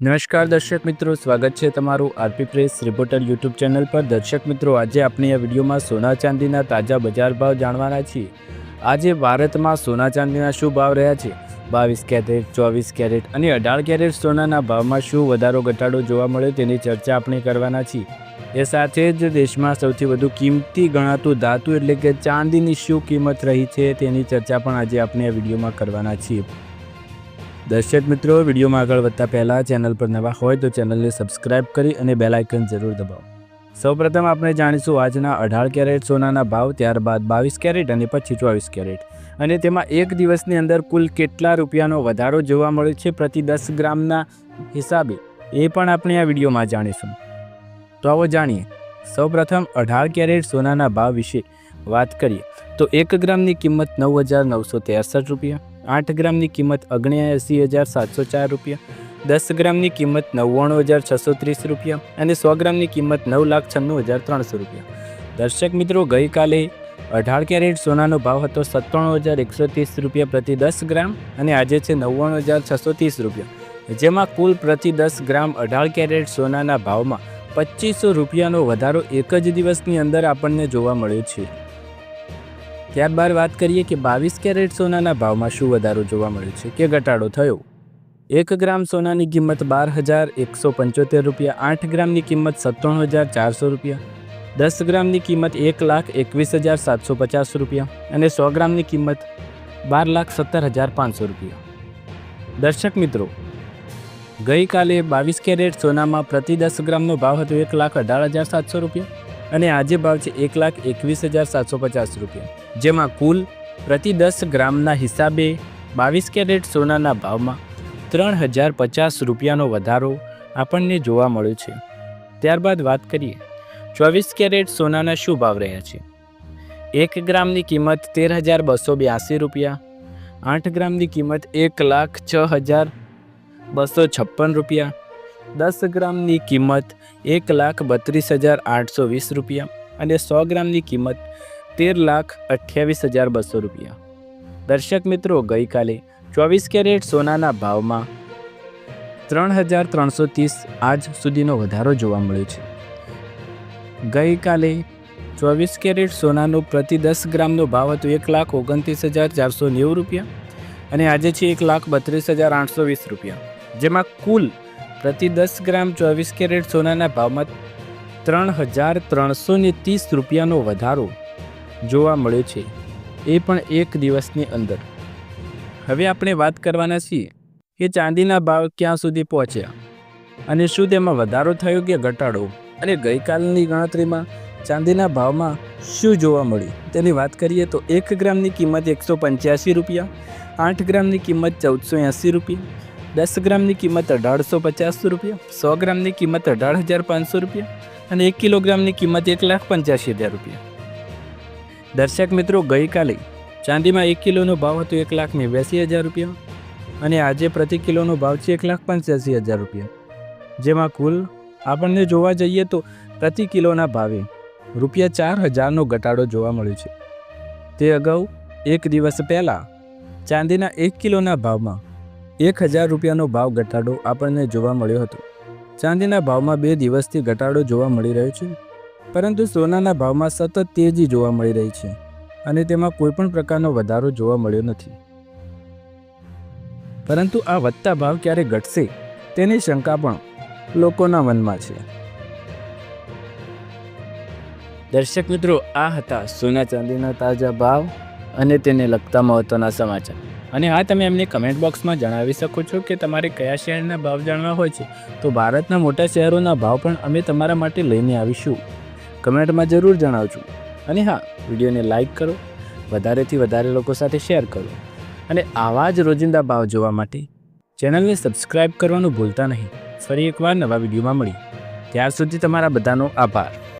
નમસ્કાર, દર્શક મિત્રો. સ્વાગત છે તમારું RP press reporter YouTube channel પર. દર્શક મિત્રો, આજે આપણે આ વિડીયોમાં સોના ચાંદીના તાજા બજાર ભાવ જાણવાના છીએ. આજે ભારતમાં સોના ચાંદીના શું ભાવ રહ્યા છે? બાવીસ કેરેટ, ચોવીસ કેરેટ અને અઢાર કેરેટ સોનાના ભાવમાં શું વધારો, ઘટાડો જોવા મળ્યો તેની ચર્ચા આપણે કરવાના છીએ. એ સાથે જ દેશમાં સૌથી વધુ કિંમતી ગણાતું ધાતુ એટલે કે ચાંદીની શું કિંમત રહી છે તેની ચર્ચા પણ આજે આપણે આ વિડીયોમાં કરવાના છીએ. દર્શક મિત્રો, વિડીયોમાં આગળ વધતા પહેલાં ચેનલ પર નવા હોય તો ચેનલને સબસ્ક્રાઇબ કરી અને બેલ જરૂર દબાવો. સૌપ્રથમ આપણે જાણીશું આજના અઢાર કેરેટ સોનાના ભાવ, ત્યારબાદ બાવીસ કેરેટ અને પછી ચોવીસ કેરેટ. અને તેમાં એક દિવસની અંદર કુલ કેટલા રૂપિયાનો વધારો જોવા મળ્યો છે પ્રતિ દસ ગ્રામના હિસાબે? એ પણ આપણે આ વિડીયોમાં જાણીશું. તો આવો જાણીએ. સૌપ્રથમ અઢાર કેરેટ સોનાના ભાવ વિશે વાત કરીએ. તો એક ગ્રામની કિંમત નવ હજાર નવસો ત્રેસઠ રૂપિયા આઠ ગ્રામની કિંમત ઓગણ્યાએંસી હજાર સાતસો ચાર રૂપિયા, દસ ગ્રામની કિંમત નવ્વાણું હજાર છસો ત્રીસ રૂપિયા અને સો ગ્રામની કિંમત નવ લાખ છન્નું હજાર ત્રણસો રૂપિયા. દર્શક મિત્રો, ગઈકાલે અઢાર કેરેટ સોનાનો ભાવ હતો સત્તાણું હજાર એકસો ત્રીસ રૂપિયા પ્રતિ દસ ગ્રામ અને આજે છે નવ્વાણું હજાર છસો ત્રીસ રૂપિયા. જેમાં કુલ પ્રતિ દસ ગ્રામ અઢાર કેરેટ સોનાના ભાવમાં પચીસો રૂપિયાનો વધારો એક જ દિવસની અંદર આપણને જોવા મળ્યો છે. ત્યારબાદ વાત કરીએ કે બાવીસ કેરેટ સોનાના ભાવમાં શું વધારો જોવા મળ્યો છે કે ઘટાડો થયો? એક ગ્રામ સોનાની કિંમત બાર હજાર એકસો પંચોતેર રૂપિયા, આઠ ગ્રામની કિંમત સત્તાણું હજાર ચારસો રૂપિયા, દસ ગ્રામની કિંમત એક લાખ એકવીસ હજાર સાતસો પચાસ રૂપિયા અને સો ગ્રામની કિંમત બાર લાખ સત્તર હજાર પાંચસો રૂપિયા. દર્શક મિત્રો, ગઈકાલે બાવીસ કેરેટ સોનામાં પ્રતિ દસ ગ્રામનો ભાવ હતો એક લાખ અઢાર હજાર સાતસો રૂપિયા. અને આજે ભાવ છે એક લાખ એકવીસ હજાર સાતસો પચાસ રૂપિયા. જેમાં કુલ પ્રતિ દસ ગ્રામના હિસાબે બાવીસ કેરેટ સોનાના ભાવમાં ત્રણ હજાર પચાસ રૂપિયાનો વધારો આપણને જોવા મળ્યો છે. ત્યારબાદ વાત કરીએ, ચોવીસ કેરેટ સોનાના શું ભાવ રહ્યા છે? એક ગ્રામની કિંમત તેર હજાર બસો બ્યાસી રૂપિયા, આઠ ગ્રામની કિંમત એક લાખ છ હજાર બસો છપ્પન રૂપિયા દસ ગ્રામની કિંમત એક લાખ બત્રીસ હજાર આઠસો વીસ રૂપિયા અને સો ગ્રામની કિંમત તેર લાખ અઠ્યાવીસ હજાર બસો રૂપિયા. દર્શક મિત્રો, ગઈકાલે ચોવીસ કેરેટ સોનાના ભાવમાં ત્રણ હજાર ત્રણસો ત્રીસ આજ સુધીનો વધારો જોવા મળ્યો છે. ગઈકાલે ચોવીસ કેરેટ સોનાનો પ્રતિ દસ ગ્રામનો ભાવ હતો એક લાખ ઓગણત્રીસ હજાર ચારસો નેવું રૂપિયા અને આજે છે એક લાખ બત્રીસ હજાર આઠસો વીસ રૂપિયા. જેમાં કુલ પ્રતિ દસ ગ્રામ ચોવીસ કેરેટ સોનાના ભાવમાં ત્રણ હજાર ત્રણસો ત્રીસ રૂપિયાનો વધારો જોવા મળ્યો છે. એ પણ એક દિવસની અંદર. હવે આપણે વાત કરવાના છીએ કે ચાંદીના ભાવ ક્યાં સુધી પહોંચ્યા અને શું તેમાં વધારો થયો કે ઘટાડો અને ગઈકાલની ગણતરીમાં ચાંદીના ભાવમાં શું જોવા મળ્યું? તેની વાત કરીએ તો એક ગ્રામની કિંમત એકસો પંચ્યાસી રૂપિયા, આઠ ગ્રામની કિંમત ચૌદસો એંસી રૂપિયા દસ ગ્રામની કિંમત અઢારસો પચાસ રૂપિયા, સો ગ્રામની કિંમત અઢાર હજાર પાંચસો રૂપિયા અને એક કિલોગ્રામની કિંમત એક લાખ પંચ્યાસી હજાર રૂપિયા. દર્શક મિત્રો, ગઈકાલે ચાંદીમાં એક કિલોનો ભાવ હતો એક લાખ નેવ્યાસી હજાર રૂપિયા અને આજે પ્રતિ કિલોનો ભાવ છે એક લાખ પંચ્યાસી હજાર રૂપિયા. જેમાં કુલ આપણને જોવા જઈએ તો પ્રતિ કિલોના ભાવે રૂપિયા ચાર હજારનો ઘટાડો જોવા મળ્યો છે. તે અગાઉ એક દિવસ પહેલાં ચાંદીના એક કિલોના ભાવમાં એક હજાર રૂપિયાનો ભાવ ઘટાડો આપણને જોવા મળ્યો હતો. ચાંદીના ભાવમાં બે દિવસથી ઘટાડો જોવા મળી રહ્યો છે, પરંતુ સોનાના ભાવમાં સતત તેજી જોવા મળી રહી છે અને તેમાં કોઈપણ પ્રકારનો વધારો જોવા મળ્યો નથી. પરંતુ આ વધતા ભાવ ક્યારે ઘટશે તેની શંકા પણ લોકોના મનમાં છે. દર્શક મિત્રો, આ હતા સોના ચાંદીના તાજા ભાવ અને તેને લગતા મહત્વના સમાચાર. અને હા, તમે એમને કમેન્ટ બોક્સમાં જણાવી શકો છો કે તમારે કયા શહેરના ભાવ જાણવા હોય છે. તો ભારતના મોટા શહેરોના ભાવ પણ અમે તમારા માટે લઈને આવીશું. કમેન્ટમાં જરૂર જણાવજો. અને હા, વિડીયોને લાઈક કરો. વધારેથી વધારે લોકો સાથે શેર કરો. અને આવા જ રોજિંદા ભાવ જોવા માટે ચેનલને સબસ્ક્રાઈબ કરવાનું ભૂલતા નહીં. ફરી એકવાર નવા વિડીયોમાં મળી ત્યાર સુધી તમારા બધાનો આભાર.